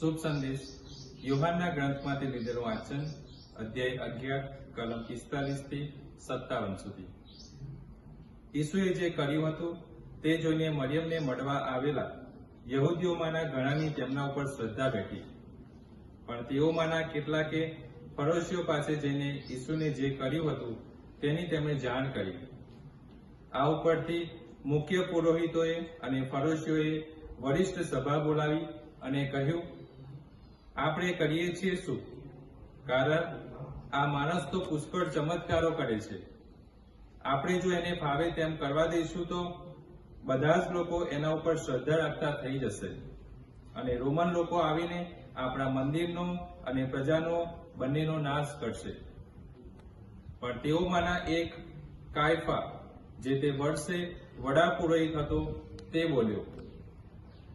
શુભ સંદેશ. યોહાનના ગ્રંથમાંથી લીધેલું વાંચન અધ્યાય અગિયાર, કલમ પિસ્તાલીસથી સત્તાવન સુધી. ઈસુએ જે કર્યું હતું તે જોઈને મરિયમને મળવા આવેલા યહૂદીઓમાંના ઘણાની તેમના ઉપર શ્રદ્ધા બેઠી. પણ તેઓમાંના કેટલાકે ફરોશીઓ પાસે જઈને ઈસુને જે કર્યું હતું તેની તેમણે જાણ કરી. આ ઉપરથી મુખ્ય પુરોહિતોએ અને ફરોશીઓએ વરિષ્ઠ સભા બોલાવી અને કહ્યું આપણે કરીએ છીએ શું? કારણ આ માણસ તો પુષ્કળ ચમત્કારો કરે છે. આપણે જો એને ફાવે તેમ કરવા દઈશું તો બધા જ લોકો એના ઉપર શ્રદ્ધા રાખતા થઈ જશે. અને રોમન લોકો આવીને આપણા મંદિરનો અને પ્રજાનો બંનેનો નાશ કરશે. પણ તેઓમાંના એક કાયફા જે તે વર્ષે વડા પુરોહિત હતો તે બોલ્યો,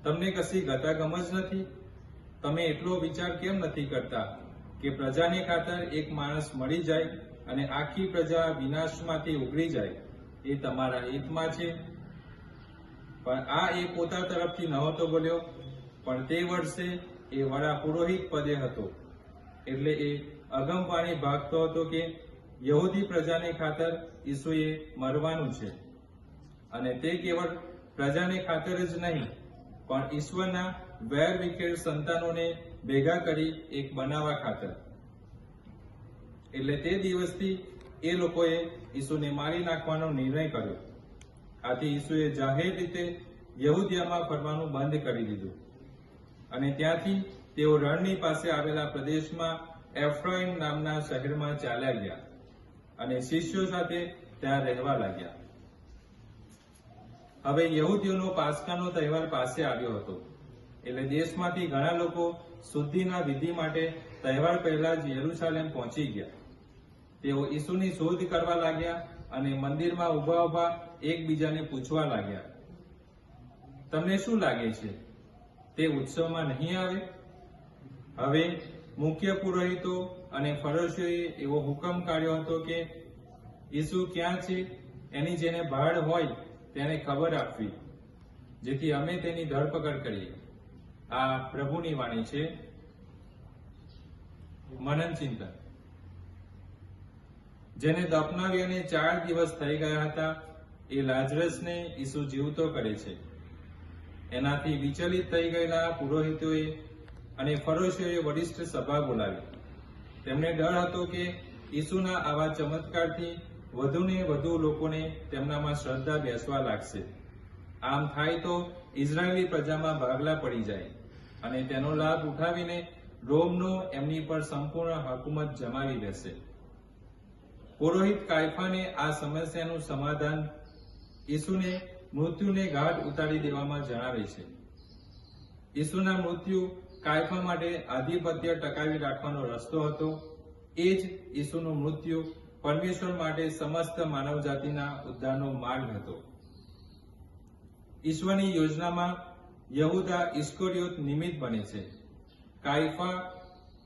તમને કશી ગતાગમ જ નથી? તમે એટલો વિચાર કેમ નથી કરતા કે પ્રજાને ખાતર એક માણસ મળી જાય અને આખી પ્રજા વિનાશમાંથી ઉઘડી જાય? એ તમારા હિતમાં છે. પણ આ એ પોતા તરફથી નહોતો બોલ્યો. પણ તે વર્ષે એ વડા પુરોહિત પદે હતો. એટલે એ અગમવાણી ભાગતો હતો કે યહૂદી પ્રજાને ખાતર ઈસુએ મરવાનું છે. અને તે કેવળ પ્રજાને ખાતર જ નહીં, પણ ઈશ્વરના વેર વિખેર સંતાનોને ભેગા કરી એક બનાવવા ખાતર. એટલે તે દિવસથી એ લોકોએ ઈસુને મારી નાખવાનો નિર્ણય કર્યો. આથી ઈસુએ જાહેર રીતે યહુદિયામાં ફરવાનું બંધ કરી દીધું. અને ત્યાંથી તેઓ રણની પાસે આવેલા પ્રદેશમાં એફ્રોઇન નામના શહેરમાં ચાલ્યા ગયા અને શિષ્યો સાથે ત્યાં રહેવા લાગ્યા. હવે યહૂદીઓનો પાસકાનો તહેવાર પાસે આવ્યો હતો. એટલે દેશમાંથી ઘણા લોકો શુદ્ધિના વિધિ માટે તહેવાર પહેલા જ યરૂશાલેમ પહોંચી ગયા. તેઓ ઈસુની શોધ કરવા લાગ્યા અને મંદિરમાં ઊભા ઊભા એકબીજાને પૂછવા લાગ્યા, તમને શું લાગે છે? તે ઉત્સવમાં નહીં આવે? હવે મુખ્ય પુરોહિતો અને ફરોશીઓએ એવો હુકમ કાઢ્યો હતો કે ઈસુ ક્યાં છે, એની જેને ભાડ હોય તેને ખબર આપવી, જેથી અમે તેની ધરપકડ કરીએ. આ પ્રભુની વાણી છે. મનન ચિંતન. જેને દફનાવી ચાર દિવસ થઈ ગયા હતા, એ લાજરસને ઈસુ જીવતો કરે છે. એનાથી વિચલિત થઈ ગયેલા પુરોહિતોએ અને ફરોશીઓએ વરિષ્ઠ સભા બોલાવી. તેમને ડર હતો કે ઈસુના આવા ચમત્કારથી વધુને વધુ લોકોને તેમનામાં શ્રદ્ધા બેસવા લાગશે. આમ થાય તો ઇઝરાયેલી પ્રજામાં ભાગલા પડી જાય. અને તેનો લાભ ઉઠાવીને રોમનો એમની પર સંપૂર્ણ હકુમત જમાવી દેશે પુરોહિત કાયફાને આ સમસ્યાનું સમાધાન ઈસુને મૃત્યુને ઘાટ ઉતારી દેવામાં જણાવે છે. ઈસુના મૃત્યુ કાયફા માટે આધિપત્ય ટકાવી રાખવાનો રસ્તો હતો. એ જ ઈસુનું મૃત્યુ પરમેશ્વર માટે સમસ્ત માનવજાતિના ઉદ્ધારનો માર્ગ હતો. ઈશ્વરની યોજનામાં યહૂદા ઇસ્કોરિયોત નિમિત્ત બને છે. કાયફા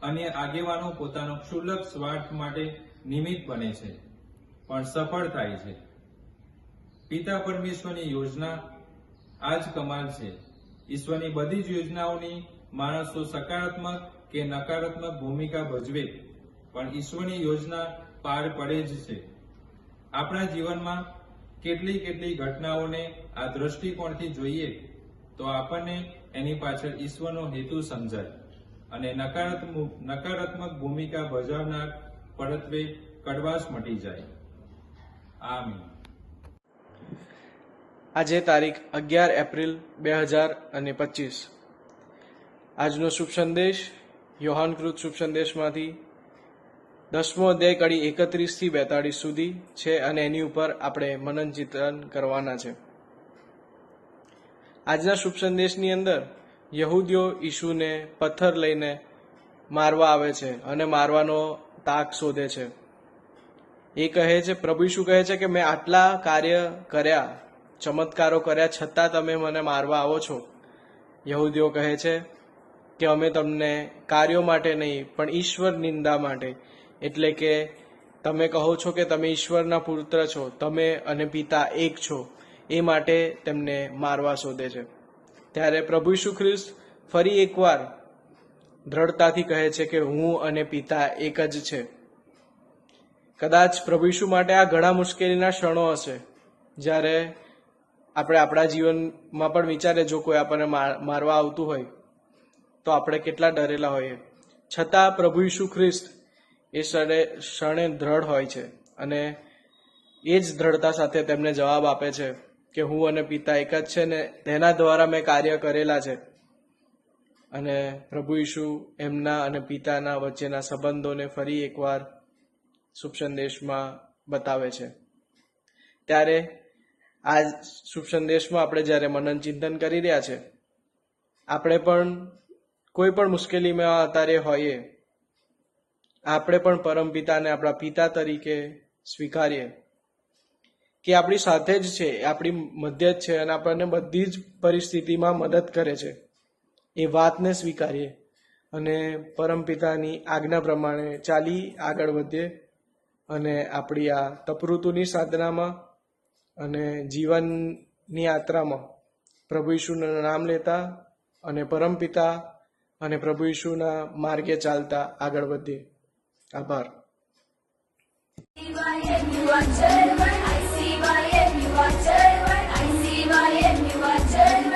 અને આગેવાનો પોતાનો ક્ષુલ્લક સ્વાર્થ માટે નિમિત્ત બને છે, પણ સફળ થાય છે. પિતા પરમેશ્વરની યોજના આ જ કમાલ છે. ઈશ્વરની બધી જ યોજનાઓની માણસો સકારાત્મક કે નકારાત્મક ભૂમિકા ભજવે, પણ ઈશ્વરની યોજના પાર પડે જ છે. આપણા જીવનમાં કેટલી કેટલી ઘટનાઓને આ દ્રષ્ટિકોણથી જોઈએ તો આપણને એની પાછળ ઈશ્વરનો હેતુ સમજાય. અને નકારાત્મક ભૂમિકા ભજવનાર પરત્વે કડવાશ મટી જાય. આમીન. આજે તારીખ અગિયાર એપ્રિલ બે હજાર અને પચીસ. આજનો શુભ સંદેશ, યોહાનકૃત શુભ સંદેશમાંથી દસમો અધ્યાય કડી એકત્રીસથી બેતાળીસ સુધી છે અને એની ઉપર આપણે મનન ચિંતન કરવાના છે. આજના શુભ સંદેશની અંદર યહૂદીઓ ઈશુને પથ્થર લઈને મારવા આવે છે અને મારવાનો તાક શોધે છે. એ કહે છે, પ્રભુ ઈશુ કહે છે કે મેં આટલા કાર્ય કર્યા, ચમત્કારો કર્યા, છતાં તમે મને મારવા આવો છો. યહૂદીઓ કહે છે કે, અમે તમને કાર્યો માટે નહીં, પણ ઈશ્વર નિંદા માટે. એટલે કે, તમે કહો છો કે તમે ઈશ્વરના પુત્ર છો, તમે અને પિતા એક છો. એ માટે તેમને મારવા શોધે છે. ત્યારે પ્રભુ ઈસુ ખ્રિસ્ત ફરી એકવાર દ્રઢતાથી કહે છે કે હું અને પિતા એક જ છે. કદાચ પ્રભુ ઈસુ માટે આ ઘણા મુશ્કેલીના ક્ષણો હશે, જ્યારે આપણે આપણા જીવનમાં પણ વિચારે જો કોઈ આપણને માર- મારવા આવતું હોય, તો આપણે કેટલા ડરેલા હોઈએ. છતાં પ્રભુ ઈસુ ખ્રિસ્ત એ ક્ષણે ક્ષણે દ્રઢ હોય છે અને એ જ દ્રઢતા સાથે તેમને જવાબ આપે છે. કે હું અને પિતા એક જ છે ને તેના દ્વારા મેં કાર્ય કરેલા છે. અને પ્રભુ ઈશુ એમના અને પિતાના વચ્ચેના સંબંધોને ફરી એકવાર શુભ સંદેશમાં બતાવે છે. ત્યારે આ શુભ સંદેશમાં આપણે જ્યારે મનન ચિંતન કરી રહ્યા છે, આપણે પણ કોઈ પણ મુશ્કેલીમાં અત્યારે હોઈએ, આપણે પણ પરમપિતાને આપણા પિતા તરીકે સ્વીકારીએ. કે આપણી સાથે જ છે આપણી મધ્ય જ છે અને આપણને બધી જ પરિસ્થિતિમાં મદદ કરે છે. એ વાતને સ્વીકારીએ અને પરમપિતાની આજ્ઞા પ્રમાણે ચાલી આગળ વધીએ અને આપણી આ તપૃતુની સાધનામાં અને જીવનની યાત્રામાં પ્રભુ ઈશુનું નામ લેતા અને પરમપિતા અને પ્રભુ ઈશુના માર્ગે ચાલતા આગળ વધીએ. આભાર. my you are I see my M, you are German.